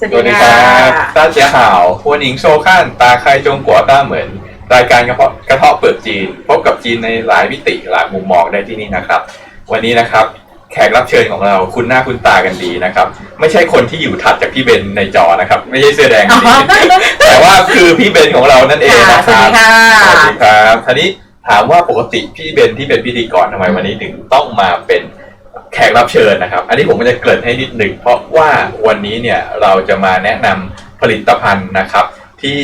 สวัสสวัสดีดีคค่ะรับต้าเจียห่าวหัวหนิงโชว์ขั้น ตาใครจงกัวต้าเหมือน รายการกระเพาะกระเทาะเปลือกจีน พบกับจีนในหลายมิติหลายมุมมองได้ที่นี่นะครับ วันนี้นะครับ แขกรับเชิญของเราคุณหน้าคุณตากันดีนะครับ ไม่ใช่คนที่อยู่ถัดจากพี่เบนในจอนะครับ ไม่ใช่เสื้อแดงอ๋อนี่แต่ว่าคือพี่เบนของเรานั่นเองนะคสวัสรับดีค่ะสวัสดีครับทีนี้ถามว่าปกติพี่เบนที่เป็นพิธีกรทำไมวันนี้ถึงต้องมาเป็น แขกรับเชิญนะครับ อันนี้ผมก็จะเกริ่นให้นิดหนึ่งเพราะว่าวันนี้เนี่ยเราจะมาแนะนำผลิตภัณฑ์นะครับ ที่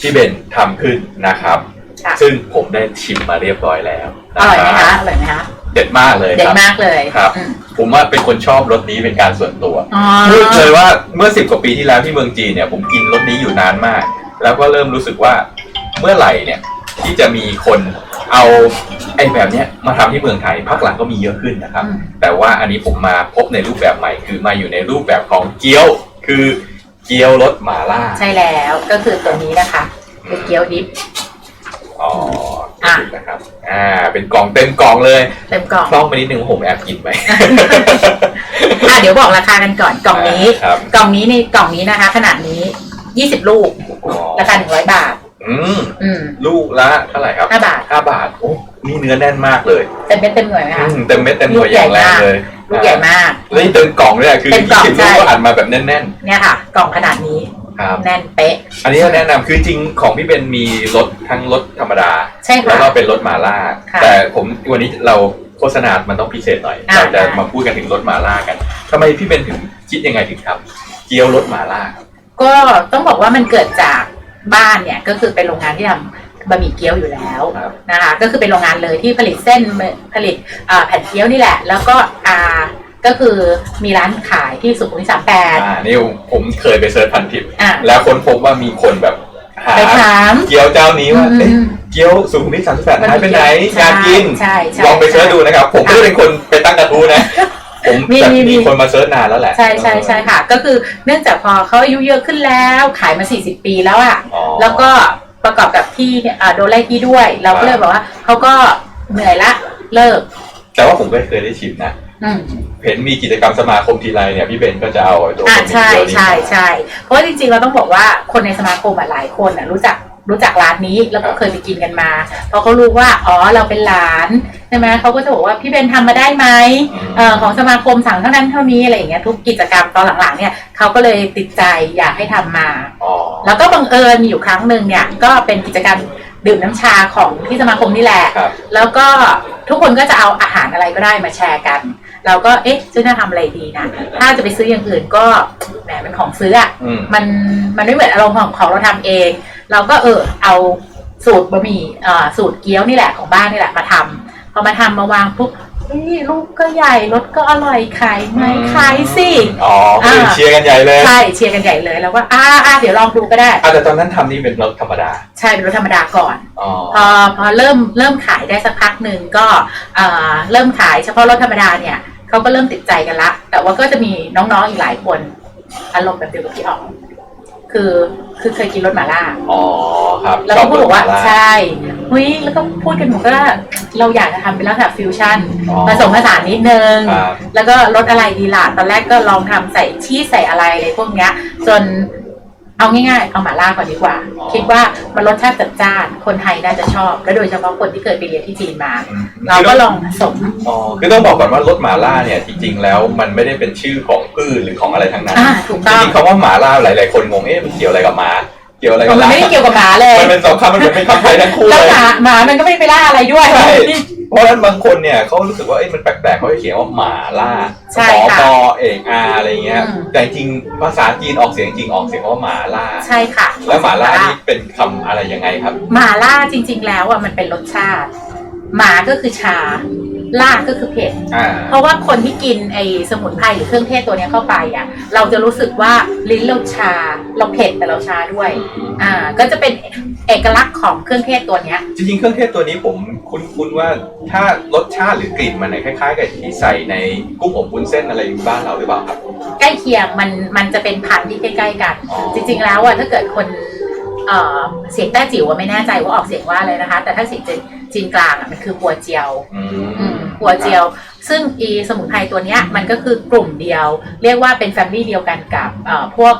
พี่เบนทำขึ้นนะครับ ค่ะซึ่งผมได้ชิมมาเรียบร้อยแล้วอร่อยไหมนคะรับอร่อยไหมคะเด็ดมากเลยเด็คดรับ มากเลยครับ อืมผมว่าเป็นคนชอบรสนี้เป็นการส่วนตัว อ๋อพูดเลยว่าเมื่อสิบกว่าปีที่แล้วที่เมืองจีนเนี่ยผมกินรสนี้อยู่นานมาก แล้วก็เริ่มรู้สึกว่าเมื่อไหร่เนี่ยที่จะมีคน เอาไอ้แบบเนี้ยมาทำที่เมืองไทยพักหลังก็มีเยอะขึ้นนะครับอืมแต่ว่าอันนี้ผมมาพบในรูปแบบใหม่ คือมาอยู่ในรูปแบบของเกี๊ยว คือเกี๊ยวรสหม่าล่า ใช่แล้วก็คือตัวนี้นะคะเป็นเกี๊ยวดิฟอ๋ออะนะครับ อ่า เป็นกล่องเต็มกล่องเลย เต็มกล่องคล่องไปนิดนึงว่าผมแอบกินไปอะเดี๋ยวบอกราคากันก่อนกล่องนี้ครับกล่องนี้ในกล่องนี้นะคะ ขนาดนี้20ลูกอ๋อราคา100บาท อืมอืม ลูกละเท่าไหร่ครับ5บาท ห้าบาทโอ้นี่เนื้อแน่นมากเลยเต็มเม็ดเต็มหน่วยไหมอืคะมเต็มเม็ดเต็มหน่วยอย่างแรงเลยลูกใหญ่มาก แล้วนี่เต็มกล่องด้วยอะคือเต็มกล่องยี่สิบใช่ลูกก็อัดมาแบบแน่นเนี่ยค่ะ กล่องขนาดนี้ๆครับ แน่นเป๊ะ อันนี้แนะนำคือจริงของพี่เบนมีรสทั้งรสธรรมดา ใช่แล้วค่ะ ก็เป็นรสหมาล่า ค่ะแต่ผมวันนี้เราโฆษณา มันต้องพิเศษหน่อย อ่า เราจะได้มาพูดกันถึงรสหมาล่ากันทำไมพี่เบนถึงคิดยังไงถึงทำเกี๊ยวรสหมาล่าครับก็ต้องบอกว่ามันเกิดจาก บ้านเนี่ยก็คือเป็นโรงงานที่ทำบะหมี่เกี๊ยวอยู่แล้วครับนะคะก็คือเป็นโรงงานเลยที่ผลิตเส้นผลิตอ่าแผ่นเกี๊ยวนี่แหละ แล้วก็อ่าก็คือมีร้านขายที่สุขุมวิทสามแปดอ่านี่ผมเคยไปเซิร์ชพันทิปอ่าแล้วคนพบว่ามีคนแบบหาไปถามเกี๊ยวเจ้านี้ว่าอืมเอ๊ะเกี๊ยวสุขุมวิทสามสิบแปดหายไปไหนใช่อยากกินใช่ใช่ลองไปเสิร์ชดูนะครับ ผมไม่ได้เป็นคนไปตั้งกระทู้นะ ผมมีแบบมีมี มีคนมาเสิร์ชนานแล้วแหละใช่ใช่ใช่ค่ะ ก็คือเนื่องจากพอเขาอายุเยอะขึ้นแล้วขายมา 40 ปีแล้วอะอ๋อ แล้วก็ประกอบกับที่เนี่ยอ่าโดนไล่ที่ด้วย เราก็เลยบอกว่าเขาก็เหนื่อยละเลิก แต่ว่าผมก็เคยได้ชิมนะอืมเห็นมีกิจกรรมสมาคมทีไรเนี่ยพี่เบนก็จะเอาไอ้ตัวอ่าบะหมี่ใช่เกี๊ยวนี้ใช่มาใช่เพราะว่าจริงๆเราต้องบอกว่าคนในสมาคมอะหลายคนอะรู้จัก รู้จักร้านนี้แล้วก็เคยไปกินกันมาเพราะเขารู้ว่าอ๋อเราเป็นหลานใช่ไหมเขาก็จะบอกว่าพี่เบนทำมาได้ไหมอืมเออของสมาคมสั่งเท่านั้นเท่านี้อะไรอย่างเงี้ยทุกกิจกรรมตอนหลังๆเนี่ยเขาก็เลยติดใจอยากให้ทำมาอ๋อแล้วก็บังเอิญมีอยู่ครั้งหนึ่งเนี่ยก็เป็นกิจกรรมดื่มน้ำชาของที่สมาคมนี่แหละครับแล้วก็ทุกคนก็จะเอาอาหารอะไรก็ได้มาแชร์กัน เราก็เอ๊ะจะน่าทำอะไรดีนะ ถ้าจะไปซื้ออย่างอื่นก็แหมเป็นของซื้ออะอืมมันมันไม่เหมือนอารมณ์ของของเราทำเอง เราก็เออเอาสูตรบะหมี่เอ่อสูตรเกี๊ยวนี่แหละของบ้านนี่แหละมาทำพอมาทำมาวางปุ๊บเฮ้ยลูกก็ใหญ่รสก็อร่อยขายไหมขายสิอ๋อคืออ่าเชียร์กันใหญ่เลยใช่เชียร์กันใหญ่เลยแล้วก็อ่าอ่าเดี๋ยวลองดูก็ได้อะแต่ตอนนั้นทำนี่เป็นรสธรรมดา ใช่เป็นรสธรรมดาก่อนอ๋อพอพอเริ่มเริ่มขายได้สักพักหนึ่งก็เอ่อเริ่มขายเฉพาะรถธรรมดาเนี่ยเขาก็เริ่มติดใจกันละ แต่ว่าก็จะมีน้องๆอีกหลายคนอารมณ์แบบเดียวกับพี่อ๋อง คือคือเคยกินรสหม่าล่า อ๋อครับแล้วก็พูดบอกว่าชรสหม่ล่ ใช่เฮ้ยแล้วก็พูดกันหนูก็เราอยากจะทำเป็นลักษณะฟิวชั่นอ๋อผสมผสานนิดนึง ครับแล้วก็รสอะไรดีล่ะ ตอนแรกก็ลองทำใส่ชีสใส่อะไรอะไรพวกเนี้ย จน เอาง่ายๆ เอาหม่าล่าก่อนดีกว่าอ๋อคิดว่ามันรสชาติจัดจ้าน คนไทยน่าจะชอบ และโดยเฉพาะคนที่เคยไปเรียนที่จีนมาอืมเราก็ลองผสม อ๋อ คือต้องบอกก่อนว่ารสหมาล่าเนี่ยจริง ๆ แล้วมันไม่ได้เป็นชื่อของพืชหรือของอะไรทั้งนั้น อ่าถูกจต้องริงๆคำว่าหมาล่าหลาย ๆ คนงง เอ๊ะมันเกี่ยวอะไรกับหมา เกี่ยวอะไรกับมันล่าไม่ได้เกี่ยวกับหมาเลยมันเป็นสองคำมันเหมือนเป็นคำไทยทั้งคู่แล้วเลย หมาหมามันก็ไม่ได้ไปล่าอะไรด้วยใช่เพ ราะฉะนั้นบางคนเนี่ยเขารู้สึกว่าเอ้ยมันแปลกๆเขาจะเขียนว่าหมาล่าใช่สอค่ะปอเอกอาอะไรเงี้ย อืม แต่จริงๆภาษาจีนออกเสียงจริงออกเสียงว่าหมาล่า ใช่ค่ะแล้วหมาล่านี่เป็นคำอะไรยังไงครับ หมาล่าจริง ๆ แล้วอะมันเป็นรสชาติ หมาก็คือชา ล่าก็คือเผ็ด อ่า เพราะว่าคนที่กินไอ้สมุนไพรหรือเครื่องเทศตัวเนี้ยเข้าไปอะเราจะรู้สึกว่าลิ้นเราชา เราเผ็ดแต่เราชาด้วย อ่า ก็จะเป็นเอกลักษณ์ของเครื่องเทศตัวเนี้ย จริงๆ เครื่องเทศตัวนี้ผมคุ้นๆว่าถ้ารสชาติหรือกลิ่นมันเนี่ยคล้ายๆ กับที่ใส่ในกุ้งอบวุ้นเส้นอะไรบ้านเราหรือเปล่าครับ ใกล้เคียงมันมันจะเป็นพันธุ์ที่ใกล้ๆกัน อ๋อ จริง ๆ แล้วอะถ้าเกิดคนเอ่อเสียงแต้จิ๋วอะไม่แน่ใจว่าออกเสียงว่าอะไรนะคะ แต่ถ้าเสียงจีนจีนกลางอะมันคือหัวเจียว อือืมม หัวเจียว ซึ่งอีสมุนไพรตัวเนี้ยมันก็คือกลุ่มเดียว เรียกว่าเป็นแฟมิลี่เดียวกันกับเอ่อพวก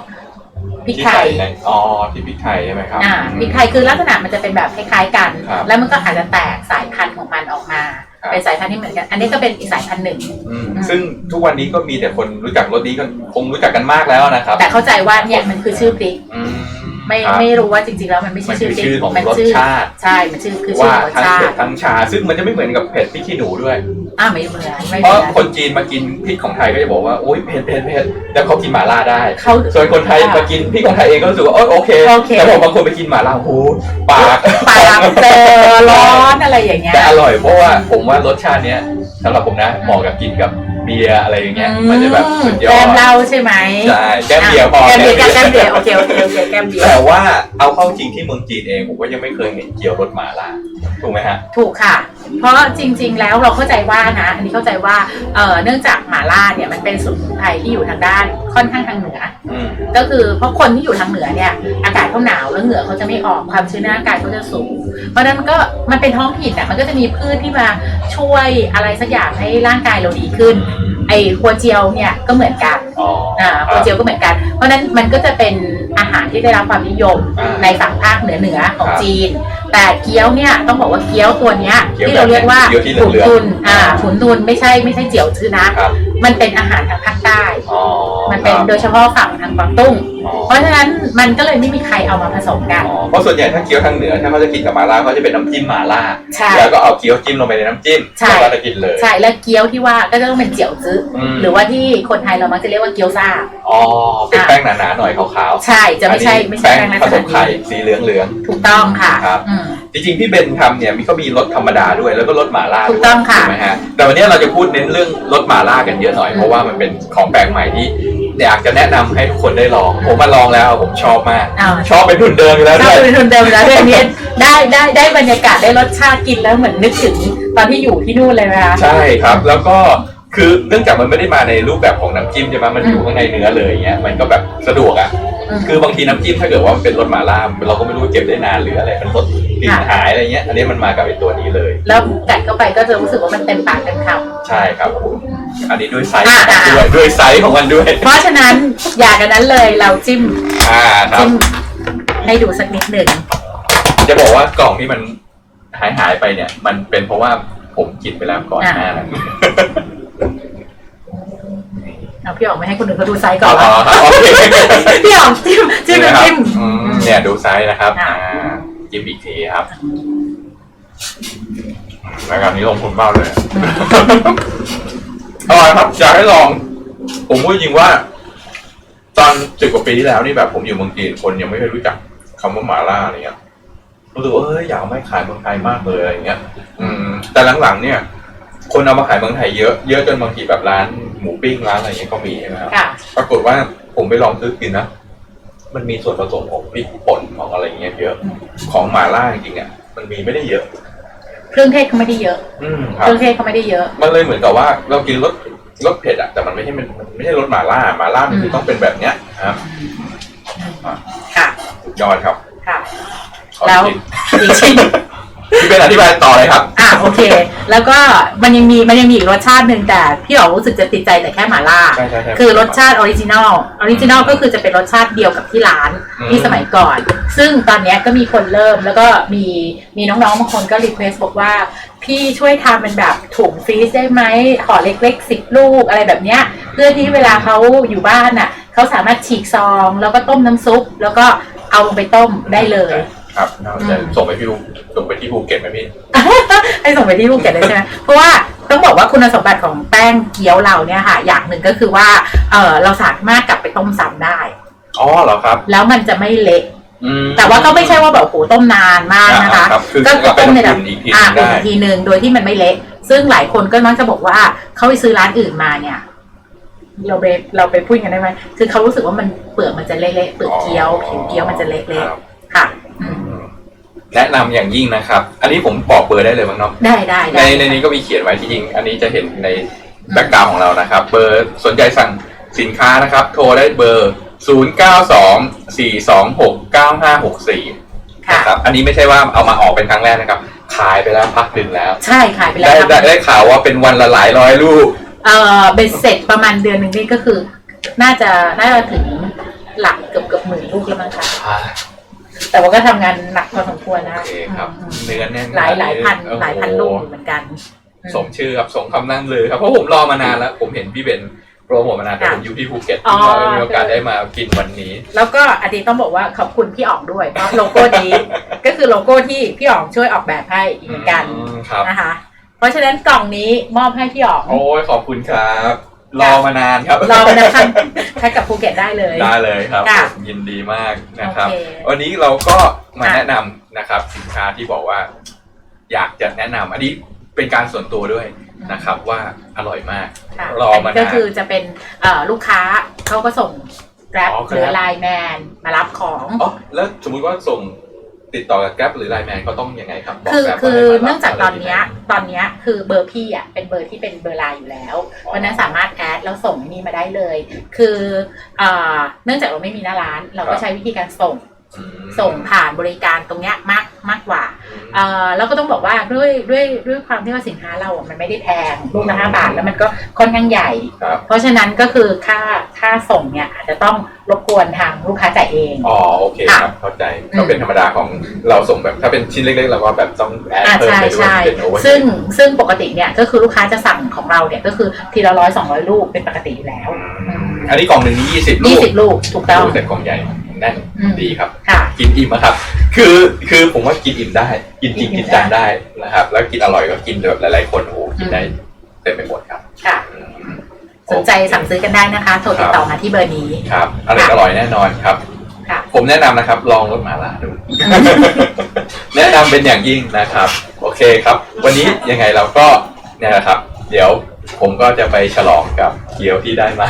พริกที่ไทใส่ยในอ๋อที่พริกไทยใช่ไหมครับอ่าพริกไทยคือลักษณะมันจะเป็นแบบคล้ายๆกันครับแล้วมันก็อาจจะแตกสายพันธุ์ของมันออกมาครับเป็นสายพันธุ์ที่เหมือนกัน อันนี้ก็เป็นอีกสายพันธุ์หนึ่งอืมซึ่งทุกวันนี้ก็มีแต่คนรู้จักรสนี้ก็คงรู้จักกันมากแล้วนะครับ แต่เข้าใจว่าเนี่ยมันคือชื่อพริกอืม ไม่ครับ ไม่รู้ว่าจริงๆแล้วมันไม่ใช่มันชื่อคือพริกชื่อของมัรสชื่อชาติ ใช่ มันชื่อคือชื่อว่าของรสทั้งชาเผ็ดติทั้งชา ซึ่งมันจะไม่เหมือนกับเผ็ดพริกขี้หนูด้วย อ่าไม่เหมือนไม่เพเหมืราะอนคนจีนมากินพริกของไทยก็จะบอกว่าโอ๊ยเผ็ดเผ็ดเผ็ดแล้วเขากินหม่าล่าได้ เขา ส่วนคนไทยมากินพริกของไทยเองก็รู้สึกว่าโอ๊ยโอเค โอเค แต่พอบางคนไปกินหม่าล่าโอ้โหปากปากเจอร้อนอะไรอย่างเงี้ยแต่อร่อยเพราะว่าผมว่ารสชาติเนี้ยสำหรับผมนะเหมาะกับกินกับ เบียร์อะไรอย่างเงี้ยมันจะแบบสุดยอแก้ดมเหล้าใช่ไหมใช่แก้มเบียร์พอแก้มเบียร์แก้แก้มมเบีเบียยร์ร์โอเคโอเคโอเคแก้มเบียร์แต่ว่าเอาเข้าจริงที่เมืองจีนเองผมก็ยังไม่เคยเห็นเกี๊ยวรสหม่าล่าถูกไหมฮะถูกค่ะ เพราะจริง ๆ แล้วเราเข้าใจว่านะ อันนี้เข้าใจว่าเอ่อเนื่องจากหม่าล่าเนี่ยมันเป็นสมุนไพรที่อยู่ทางด้านค่อนข้างทางเหนืออืม ก็คือเพราะคนที่อยู่ทางเหนือเนี่ย อากาศเขาหนาวแล้วเหงื่อเขาจะไม่ออกความชื้นในร่างกายเขาจะสูง เพราะฉะนั้นมันก็มันเป็นท้องถิ่นอะมันก็จะมีพืชที่มาช่วยอะไรสักอย่างให้ร่างกายเราดีขึ้น ไอ้หัวเจียวเนี่ยก็เหมือนกันอ๋ออ่าหัวเจียวก็เหมือนกัน เพราะฉะนั้นมันก็จะเป็นอาหารที่ได้รับความนิยมอ่าในฝั่งภาคเหนือเหนือของครับจีน แต่เกี๊ยวเนี่ยต้องบอกว่าเกี๊ยวตัวเนี้ยเกี๊ยวที่เราเรียกว่าแบบเกี๊ยวที่เหลืขุองนๆทุนอ่าอ่าขุนทุนไม่ใช่ไม่ใช่เจียวชื่อนะครับมันเป็นอาหารทางภาคใต้อ๋อมันเป็นครับโดยเฉพาะฝั่งทางกวางตุ้งอ๋อเพราะฉะนั้นมันก็เลยไม่มีใครเอามาผสมกันอ๋อเพราะส่วนใหญ่ถ้าเกี๊ยวทางเหนือถ้าเขาจะกินกับหม่าล่าเขาจะเป็นน้ำจิ้มหม่าล่าใช่แล้วก็เอาเกี๊ยวจิ้มลงไปในน้ำจิ้มใช่แล้วก็จะกินเลยใช่แล้วเกี๊ยวที่ว่าก็จะต้องเป็นเจียวจื้ออมหรือว่าที่คนไทยเรามักจะเรียกว่าเกี๊ยวซ่าอ๋อเป็นแป้งหนาๆหน่อยขาวๆใช่จะไม่ใช่อันนี้ไม่ใช่แป้แป้งงลักผษสณะมไข่นี้สีเหลืองถูกต้องค่ะครับอืมๆ จริงๆพี่เบนทำเนี่ยมีก็มีรสธรรมดาด้วยแล้วก็รสหม่าล่าถูด้วกยต้องค่ะ ถูกไหมฮะแต่วันนี้เราจะพูดเน้นเรื่องรสหม่าล่ากันเยอะหน่อยอืมเพราะว่ามันเป็นของแปลกใหม่ที่อยากจะแนะนำให้ทุกคนได้ลอง ผมมาลองแล้วผมชอบมากอ่าชอบเป็นทุนเดิมอยู่แล้วถ้าด้วย เป็นทุนเดิมแล้วเรื่องนี้ได้ได้ได้บรรยากาศได้รสชาติกินแล้วเหมือนนึกถึงตอนที่อยู่ที่นู่นเลยไหมคะ ใช่ครับ แล้วก็ คือเนื่องจากมันไม่ได้มาในรูปแบบของน้ำจิ้มใช่ไหมมันอยู่ข้างในเนื้อเลยอย่างเงี้ยมันก็แบบสะดวกอะอืมคือบางทีน้ำจิ้มถ้าเกิดว่ามันเป็นรสหม่าล่าเราก็ไม่รู้ว่าเก็บได้นานหรืออะไรมันรสกลิ่นค่ะหายอะไรเงี้ย อันนี้มันมากับไอ้ตัวนี้เลย แล้วกัดเข้าไปก็จะรู้สึกว่ามันเต็มปากเต็มคำใช่ครับผมอันนี้ด้วยไซส์อ่าของมันด้วยด้วยไซส์ของมันด้วย เพราะฉะนั้นอยากกันนั้นเลยเราจิ้มอ่าครับจิ้มให้ดูสักนิดหนึ่งจะบอกว่ากล่องที่มันหายหายไปเนี่ย มันเป็นเพราะว่าผมกินไปแล้วก่อนหน้านั้น เอาพี่ออกไม่ให้คนอื่นเขาดูไซส์ก่อ๋ออนอ๋อครับโอเคพี่ออกจิ้มจิ้มนะครับจิ้มอืมเนี่ยดูไซส์นะครับอ่าอ่าจิ้มอีกทีครับรายการนี้ลงทุนเบ้าเลยอร่อยครับอยากให้ลอง ผมพูดจริงว่า ตอนสิบกว่าปีที่แล้วนี่แบบ ผมอยู่เมืองจีนคนยังไม่เคยรู้จักคำว่าหมาล่าอะไรเงี้ยรู้สึกว่าเอ้ยอยากเอามาขายเมืองไทยมากเลยอะไรเงี้ย อืม แต่หลังๆเนี่ย คนเอามาขายเมืองไทยเยอะเยอะจนบางทีแบบร้านหมูปิ้งร้านอะไรเงี้ยก็มีใช่ไหมครับค่ะปรากฏว่าผมไปลองซื้อกินนะมันมีส่วนผสมของพริกป่นของอะไรเงี้ยเยอะของหม่าล่าจริงๆอะมันมีไม่ได้เยอะ เครื่องเทศเขาไม่ได้เยอะ อืมคเครับรื่องเทศเขาไม่ได้เยอะ มันเลยเหมือนกับว่าเรากินรสรสเผ็ดอะแต่มันไม่ใช่มันมันไม่ใช่รสหม่าล่าหม่าล่ามันคือต้องเป็นแบบเนี้ยครับค่ะ สุดยอดครับค่ะ ขอแล้วกินอีกชิ้น พี่เป็นอธิบายต่อเลยครับ อะโอเค แล้วก็มันยังมีมันยังมีอีกรสชาติหนึ่งแต่พี่อ๋อรู้สึกจะติดใจแต่แค่หม่าล่า ใช่ใช่ใช่คือรสชาติออริจินอลออริจินอลก็คือจะเป็นรสชาติเดียวกับที่ร้านอืม ที่สมัยก่อน ซึ่งตอนเนี้ยก็มีคนเริ่มแล้วก็มีมีน้องๆบางคนก็รีเควสบอกว่า พี่ช่วยทำเป็นแบบถุงฟรีซได้ไหมห่อเล็กๆสิบลูกอะไรแบบเนี้ย เพื่อที่เวลาเขาอยู่บ้านน่ะเขาสามารถฉีกซอง แล้วก็ต้มน้ำซุป แล้วก็เอาลงไปต้มได้เลย ครับน่าสนใจอืมส่งไปพี่ภูส่งไปที่ภูเก็ตไหมพี่ให้ส่งไปที่ภูเก็ตเลยใช่ไหมเพราะว่าต้องบอกว่าคุณสมบัติของแป้งเกี๊ยวเราเนี่ยค่ะ อย่างหนึ่งก็คือว่าเออเราสามารถกลับไปต้มซ้ำได้อ๋อเหรอครับ แล้วมันจะไม่เละอืมแต่ว่าก็ไม่ใช่ว่าแบบโหต้มนานมากนะคะอ่าครับคือก็ก็เป็นต้มในแบบอุ่นอีกทีอ่าหนึ่งได้อุ่นอีกทีหนึ่งโดยที่มันไม่เละ ซึ่งหลายคนก็มักจะบอกว่าเขาไปซื้อร้านอื่นมาเนี่ยเราไปเราไปพูดกันได้ไหมคือเขารู้สึกว่ามันเปลือกมันจะเละๆเปลือกเกี๊ยวผิวเกี๊ยวมันจะเละครับๆค่ะอืม แนะนำอย่างยิ่งนะครับ อันนี้ผมบอกเบอร์ได้เลยมั้งเนาะ ได้ได้ในได้ในนี้ก็มีเขียนไว้ที่จริง อันนี้จะเห็นในแบ็กกราวของเรานะครับ เบอร์สนใจสั่งสินค้านะครับ โทรได้เบอร์ 0 9 2 4 2 6 9 5 6 4ค่ะ นะครับ อันนี้ไม่ใช่ว่าเอามาออกเป็นครั้งแรกนะครับ ขายไปแล้วพักหนึ่งแล้ว ใช่ขายไปแล้ได้วได้ได้ข่าวว่าเป็นวันละหลายร้อยลูก เออเบ็ดเสร็จประมาณเดือนหนึ่งนี่ก็คือ น่าจะน่าจะถึงหลักเกือบเกือบหมื่นลูกแล้วมั้งคะอ่า แต่ว่าก็ทำงานหนักพอสมควรนะโอเคครับ อืมเนื้อแน่นหลายหลายพันโอ้โหลายพันลูกอยู่เหมือนกันอืสมชื่อครับสมคำนั่งลือครับเพราะผมรอมานานแล้ว ผมเห็นพี่เบนโปรโมทมานานแต่ค่ะผมอยู่ที่ภูเก็ตอ๋อที่เราไม่มีโอกาสได้มากินวันนี้ แล้วก็อันนี้ต้องบอกว่าขอบคุณพี่อ๋องด้วยเพราะโลโก้นี้ ก็คือโลโก้ที่พี่อ๋องช่วยออกแบบให้อีกเหมือนกันอืมครับ นะคะ เพราะฉะนั้นกล่องนี้มอบให้พี่อ๋องโอ้ยขอบคุณครับ รอมานานครับรอมานะคะแพ็กกับภูเก็ตได้เลย ได้เลยครับค่ะผมยินดีมากนะครับ โอเควันนี้เราก็มาค่ะ แนะนำนะครับ สินค้าที่บอกว่า อยากจะแนะนำอันนี้เป็นการส่วนตัวด้วยนะครับ ว่าอร่อยมาก ค่ะรอมานานนนี้ก็คือจะเป็นเอ่อลูกค้าเขาก็ส่ง Grab อ๋อหรือ Grab ไลน์แมนมารับของ อ๋อแล้วสมมุติว่าส่ง ติดต่อกับแกร็บหรือไลน์แมนเขาต้องยังไงครับบคือ Grab คือว่าให้มรับเนื่องจากตอนะไรเนี้ยยังไงตอนเนี้ยคือเบอร์พี่อะเป็นเบอร์ที่เป็นเบอร์ไลน์อยู่แล้วอ๋อวันนั้นสามารถแอดแล้วส่งนี่มาได้เลย คือเอ่อเนื่องจากเราไม่มีหน้าร้าน เราก็ใช้วิธีการส่งอืม ส่งผ่านบริการตรงเนี้ยมากมากกว่าอืมเอ่อแล้วก็ต้องบอกว่าด้วยด้วยด้วยความที่ว่าสินค้าเราอะมันไม่ได้แพงลูกละห้าบาทแล้วมันก็ค่อนข้างใหญ่ ครับเพราะฉะนั้นก็คือค่าค่าส่งเนี่ยอาจจะต้องรบกวนทางลูกค้าจ่ายเอง อ๋อโอเคครับเข้าใจอืมก็เป็นธรรมดาของเราส่งแบบถ้าเป็นชิ้นเล็กๆเราก็แบบต้องแอดอ่าเพิ่มใช่ไปด้วยใช่เป็นโอเวอร์ซึ่งซึ่งปกติเนี่ยก็คือลูกค้าจะสั่งของเราเนี่ยก็คือทีละร้อยสองร้อยลูกเป็นปกติอยู่แล้วอันนี้กล่องหนึ่งนี่ยี่สิบลูยี่กสิบลูกถูกต้องโอ้แต่กล่องใหญ่แน่นอืม ดีครับ ค่ะ กินอิ่มอะครับ คือคือผมว่ากินอิ่มได้ กินจริงกินอิ่กินมจังได้นะครับ แล้วกินอร่อยก็กินแบบหลาย ๆ คนโอ้โหกินอืมได้เต็มไปหมดครับค่ะ อืม สนใจสั่งซื้อกันได้นะคะ โทรติดต่อมาที่เบอร์นี้ ครับอร่อยอร่อยแน่นอนครับ ค่ะผมแนะนำนะครับ ลองรสหมาล่าดู แนะนำเป็นอย่างยิ่งนะครับ โอเคครับ วันนี้ยังไงเราก็เนี่ยแหละครับ เดี๋ยว ผมก็จะไปฉลองกับเกี๊ยวที่ได้มา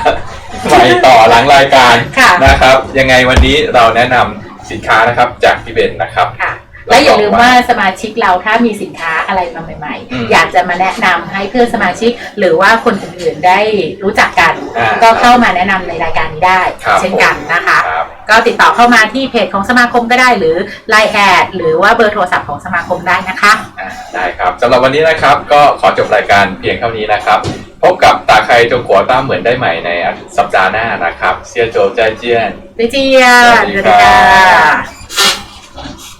ไปต่อหลังรายการค่ะ นะครับ ยังไงวันนี้เราแนะนำสินค้านะครับจากพี่เบนนะครับ ค่ะ และอย่าลืมว่าสมาชิกเราถ้ามีสินค้าอะไรมาใหม่ อืมๆ อยากจะมาแนะนำให้เพื่อนสมาชิก หรือว่าคนอื่นๆได้รู้จักกัน อ่าก็เข้ามาแนะนำในรายการนี้ได้ ครับ เช่นกันนะคะ ครับ ก็ติดต่อเข้ามาที่เพจของสมาคมก็ได้หรือ Line แอดหรือว่าเบอร์โทรศัพท์ของสมาคมได้นะคะ อ่าได้ครับสำหรับวันนี้นะครับก็ขอจบรายการเพียงเท่านี้นะครับ พบกับตาใครจงขัวต้าเหมือนได้ใหม่ในสัปดาห์หน้านะครับเซียโจใจเจียนลิเจียสวัสดีครับสวัสดีค่ะ